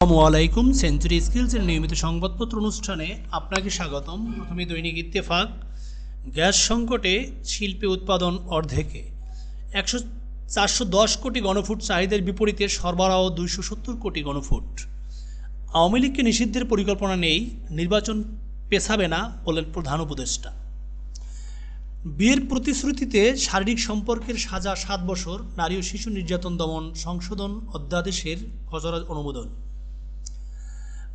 আসসালামু আলাইকুম। সেঞ্চুরি স্কিলসের নিয়মিত সংবাদপত্র অনুষ্ঠানে আপনাকে স্বাগতম। প্রথমে দৈনিক ইত্তেফাক। গ্যাস সংকটে শিল্পে উৎপাদন অর্ধেকে। একশো চারশো দশ কোটি গণফুট চাহিদার বিপরীতে সরবরাহ দুইশো সত্তর কোটি গণফুট। আওয়ামী লীগকে নিষিদ্ধের পরিকল্পনা নেই, নির্বাচন পেছাবে না বলেন প্রধান উপদেষ্টা। বিয়ের প্রতিশ্রুতিতে শারীরিক সম্পর্কের সাজা সাত বছর, নারী ও শিশু নির্যাতন দমন সংশোধন অধ্যাদেশের খসড়া অনুমোদন।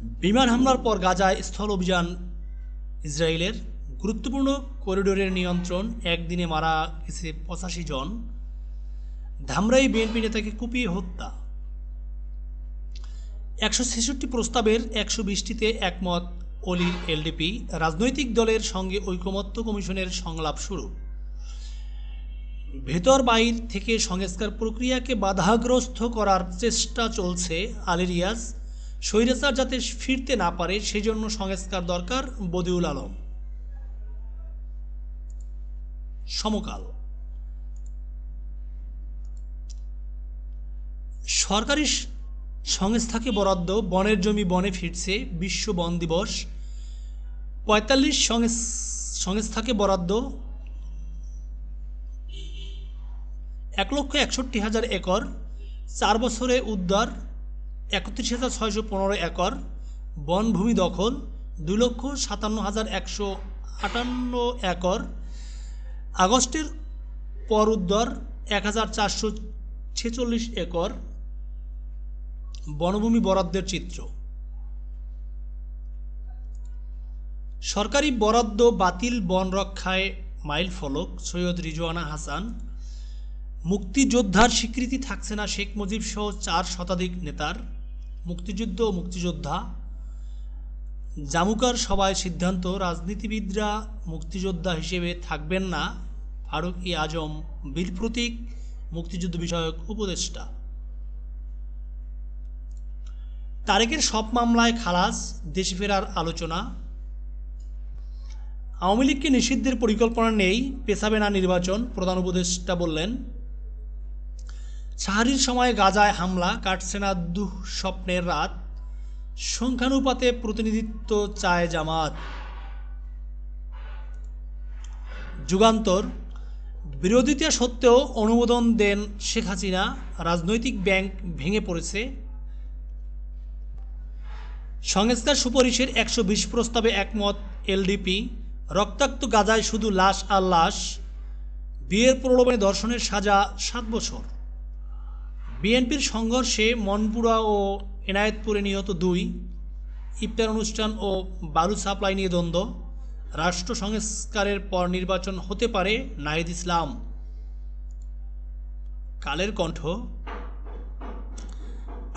বিমান হামলার পর গাজায় স্থল অভিযান। ইসরায়েলের গুরুত্বপূর্ণ করিডোরের নিয়ন্ত্রণ, একদিনে মারা গেছে পঁচাশি জন। ধামরাই বিএনপি নেতাকে কুপিয়ে হত্যা। একশো ছেষট্টি প্রস্তাবের একশো বিশটিতে একমত অলির এলডিপি। রাজনৈতিক দলের সঙ্গে ঐকমত্য কমিশনের সংলাপ শুরু। ভেতর বাইর থেকে সংস্কার প্রক্রিয়াকে বাধাগ্রস্ত করার চেষ্টা চলছে আলিরিয়াস স্বৈরাচার যাতে ফিরতে না পারে, সেজন্য সংস্কার দরকার বদিউল আলম। সমকাল। সরকারি সংস্থাকে বরাদ্দ বনের জমি বনে ফিরছে, বিশ্ব বন দিবস। পঁয়তাল্লিশ সংস্থাকে বরাদ্দ এক লক্ষ একষট্টি হাজার একর, চার বছরে উদ্ধার একত্রিশ হাজার ছয়শো পনেরো একর বনভূমি দখল, দুই লক্ষ সাতান্ন হাজার একশো আটান্ন একর। আগস্টের পর উদ্ধার এক হাজার চারশো ছেচল্লিশ একর বনভূমি বরাদ্দের চিত্র। সরকারি বরাদ্দ বাতিল বন রক্ষায় মাইল ফলক, সৈয়দ রিজওয়ানা হাসান। মুক্তিযোদ্ধার স্বীকৃতি থাকছে না শেখ মুজিব সহ চার শতাধিক নেতার। মুক্তিযুদ্ধ ও মুক্তিযোদ্ধা। জামুকার সভায় সিদ্ধান্ত, রাজনীতিবিদরা মুক্তিযোদ্ধা হিসেবে থাকবেন না। ফারুক ই আজম বীর প্রতীক, মুক্তিযুদ্ধ বিষয়ক উপদেষ্টা। তারেকের সব মামলায় খালাস, দেশে ফেরার আলোচনা। আওয়ামী লীগকে নিষিদ্ধের পরিকল্পনা নেই, পেছাবে না নির্বাচন, প্রধান উপদেষ্টা বললেন। সাহারির সময় গাজায় হামলা কাটছে না দুঃস্বপ্নের রাত, সংখ্যানুপাতে প্রতিনিধিত্ব চায় জামাত। যুগান্তর, বিরোধিতা সত্ত্বেও অনুমোদন দেন শেখ হাসিনা, রাজনৈতিক ব্যাংক ভেঙে পড়েছে। সংস্কার সুপারিশের একশো বিশ প্রস্তাবে একমত এলডিপি, রক্তাক্ত গাজায় শুধু লাশ আর লাশ, বিয়ের প্রলোভনে ধর্ষণের সাজা সাত বছর। বিএনপির সংঘর্ষে মনপুরা ও এনায়েতপুরে নিহত দুই, ইফতার অনুষ্ঠান ও বালু সাপ্লাই নিয়ে দ্বন্দ্ব। রাষ্ট্র সংস্কারের পর নির্বাচন হতে পারে নাহিদ ইসলাম। কালের কণ্ঠ।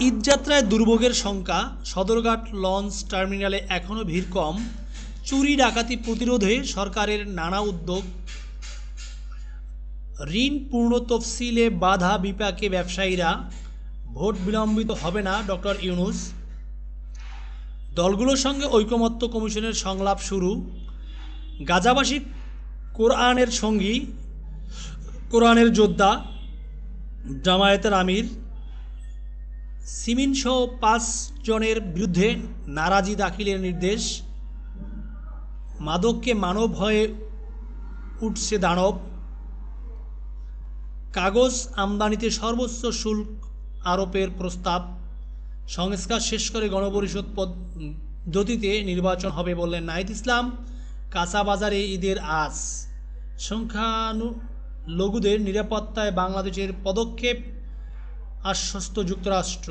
ঈদযাত্রায় দুর্ভোগের সংখ্যা সদরঘাট লঞ্চ টার্মিনালে এখনও ভিড় কম। চুরি ডাকাতি প্রতিরোধে সরকারের নানা উদ্যোগ। ঋণ পূর্ণ তফসিলে বাধা বিপাকে ব্যবসায়ীরা ভোট বিলম্বিত হবে না, ডক্টর ইউনুস। দলগুলোর সঙ্গে ঐকমত্য কমিশনের সংলাপ শুরু। গাজাবাসী কোরআনের সঙ্গী, কোরআনের যোদ্ধা জামায়াতের আমির সিমিনসহ পাঁচ জনের বিরুদ্ধে নারাজি দাখিলের নির্দেশ। মাদককে মানব হয়ে উঠছে দানব। কাগজ আমদানিতে সর্বোচ্চ শুল্ক আরোপের প্রস্তাব। সংস্কার শেষ করে গণপরিষদ পদ্ধতিতে নির্বাচন হবে বললেন নাহিদ ইসলাম। কাঁচা বাজারে ঈদের আজ। সংখ্যানু লঘুদের নিরাপত্তায় বাংলাদেশের পদক্ষেপ আশ্বস্ত যুক্তরাষ্ট্র।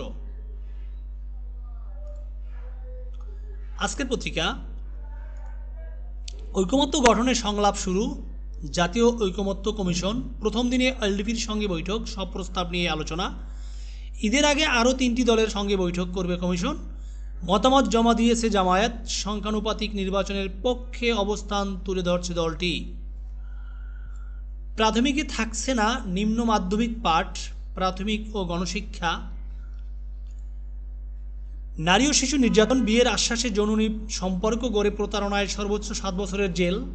আজকের পত্রিকা, ঐকমত্য গঠনের সংলাপ শুরু জাতীয় ঐকমত্য কমিশন প্রথম দিনে এলডিপির সঙ্গে বৈঠক, সব প্রস্তাব নিয়ে আলোচনা। ঈদের আগে আরও তিনটি দলের সঙ্গে বৈঠক করবে কমিশন। মতামত জমা দিয়েছে জামায়াত, সংখ্যানুপাতিক নির্বাচনের পক্ষে অবস্থান তুলে ধরছে দলটি। প্রাথমিকে থাকছে না নিম্ন মাধ্যমিক পাঠ, প্রাথমিক ও গণশিক্ষা। নারী ও শিশু নির্যাতন বিয়ের আশ্বাসে জননী সম্পর্ক গড়ে প্রতারণায় সর্বোচ্চ সাত বছরের জেল।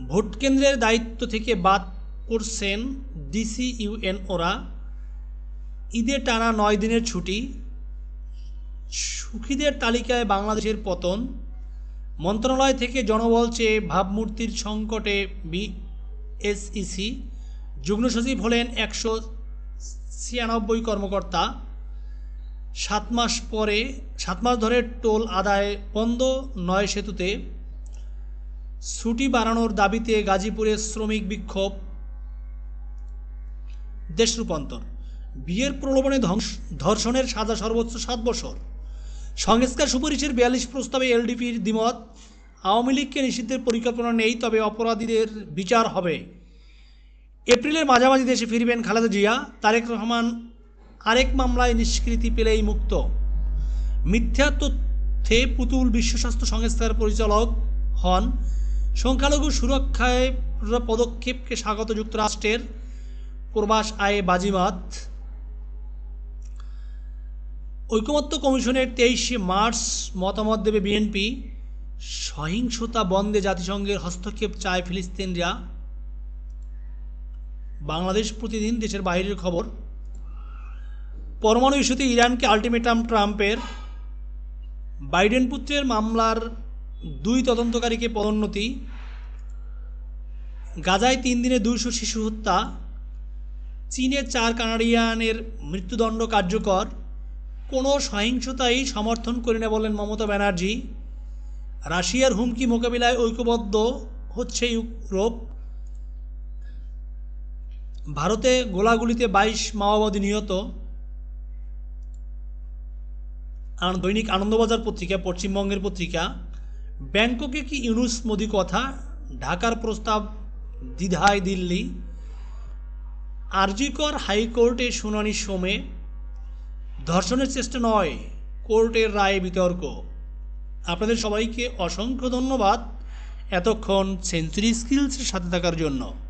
ভোট কেন্দ্রের দায়িত্ব থেকে বাদ পড়ছেন ডিসি ইউএনওরা ঈদে টানা নয় দিনের ছুটি। সুখীদের তালিকায় বাংলাদেশের পতন। মন্ত্রণালয় থেকে জনবল চেয়ে ভাবমূর্তির সংকটে বিএসইসি। যুগ্ম সচিব হলেন একশো ছিয়ানব্বই কর্মকর্তা। সাত মাস পরে, সাত মাস ধরে টোল আদায় বন্ধ নয় সেতুতে। ছুটি বাড়ানোর দাবিতে গাজীপুরে শ্রমিক বিক্ষোভ। দেশ রূপান্তর। বিয়ের প্রলোভনে ধ্বংস- ধর্ষণের সাজা সর্বোচ্চ সাত বছর। সংস্কার সুপারিশের বিয়াল্লিশ প্রস্তাবে এলডিপির দ্বিমত। আওয়ামী লীগকে নিষিদ্ধের পরিকল্পনা নেই, তবে অপরাধীদের বিচার হবে। এপ্রিলের মাঝামাঝি দেশে ফিরবেন খালেদা জিয়া। তারেক রহমান আরেক মামলায় নিষ্কৃতি পেলেই মুক্ত। মিথ্যা তথ্যে পুতুল বিশ্ব স্বাস্থ্য সংস্থার পরিচালক হন সংখ্যালঘু সুরক্ষায় পদক্ষেপকে স্বাগত যুক্তরাষ্ট্রের প্রবাস আয়ে বাজিমাত। ঐকমত্য কমিশনের তেইশে মার্চ মতামত দেবে বিএনপি। সহিংসতা বন্ধে জাতিসংঘের হস্তক্ষেপ চায় ফিলিস্তিনরা। বাংলাদেশ প্রতিদিন দেশের বাইরের খবর। পরমাণু ইস্যুতে ইরানকে আলটিমেটাম ট্রাম্পের। বাইডেন পুত্রের মামলার দুই তদন্তকারীকে পদোন্নতি, গাজায় তিন দিনে দুইশো শিশু হত্যা, চীনে চার কানাডিয়ানের মৃত্যুদণ্ড কার্যকর, কোনো সহিংসতাই সমর্থন করি না বলেন মমতা ব্যানার্জি। রাশিয়ার হুমকি মোকাবিলায় ঐক্যবদ্ধ হচ্ছে ইউরোপ। ভারতে গোলাগুলিতে বাইশ মাওবাদী নিহত। দৈনিক আনন্দবাজার পত্রিকা, পশ্চিমবঙ্গের পত্রিকা। ব্যাংককে কি ইউনুস মোদি কথা? ঢাকার প্রস্তাব দ্বিধায় দিল্লি। আরজিকর হাইকোর্টে শুনানির সময় ধর্ষণের চেষ্টা নয়, কোর্টের রায় বিতর্ক। আপনাদের সবাইকে অসংখ্য ধন্যবাদ এতক্ষণ সেঞ্চুরি স্কিলসের সাথে থাকার জন্য।